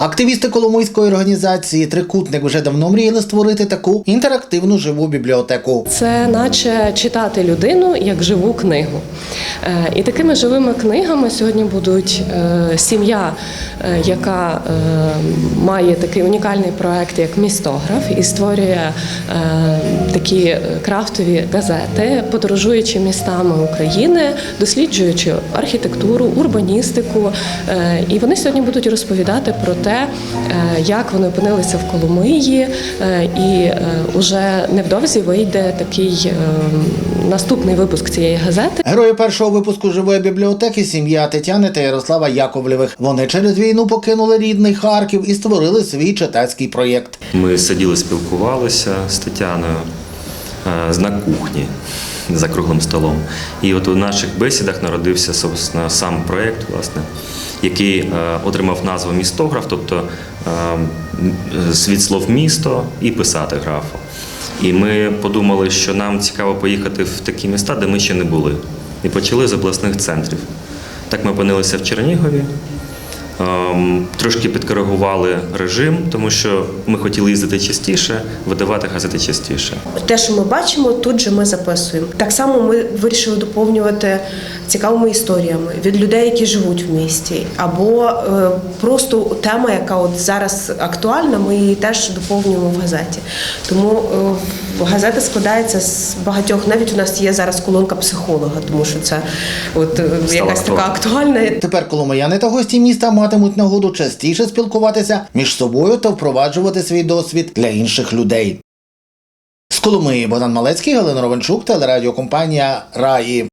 Активісти Коломийської організації Трикутник вже давно мріяли створити таку інтерактивну живу бібліотеку. Це наче читати людину як живу книгу. Е, І такими живими книгами сьогодні будуть е, сім'я, е, яка має такий унікальний проект, як містограф, і створює такі крафтові газети, подорожуючи містами України, досліджуючи архітектуру, урбаністику. І вони сьогодні будуть розповідати про те, е, як вони опинилися в Коломиї, е, і е, уже невдовзі вийде такий е, наступний випуск цієї газети. Герої першого випуску живої бібліотеки сім'я Тетяни та Ярослава Яковлєвих. Вони через війну покинули рідний Харків і створили свій читацький проєкт. Ми сиділи, спілкувалися з Тетяною е, на кухні за круглим столом. І от у наших бесідах народився собственно, сам проєкт, власне, який е, отримав назву містограф, тобто е, м, від слов місто і писати графу. І ми подумали, що нам цікаво поїхати в такі міста, де ми ще не були. І почали з обласних центрів. Так ми опинилися в Чернігові, Трошки підкоригували режим, тому що ми хотіли їздити частіше, видавати газети частіше. Те, що ми бачимо, тут же ми записуємо. Так само ми вирішили доповнювати цікавими історіями від людей, які живуть в місті, або е, просто тема, яка от зараз актуальна, ми її теж доповнюємо в газеті. Тому е, газета складається з багатьох. Навіть у нас є зараз колонка психолога, тому що це от е, якась така актуальна. Тепер коломияни та гості міста матимуть нагоду частіше спілкуватися між собою та впроваджувати свій досвід для інших людей. З Коломиї Богдан Малецький, Галина Ровенчук, телерадіокомпанія Раї.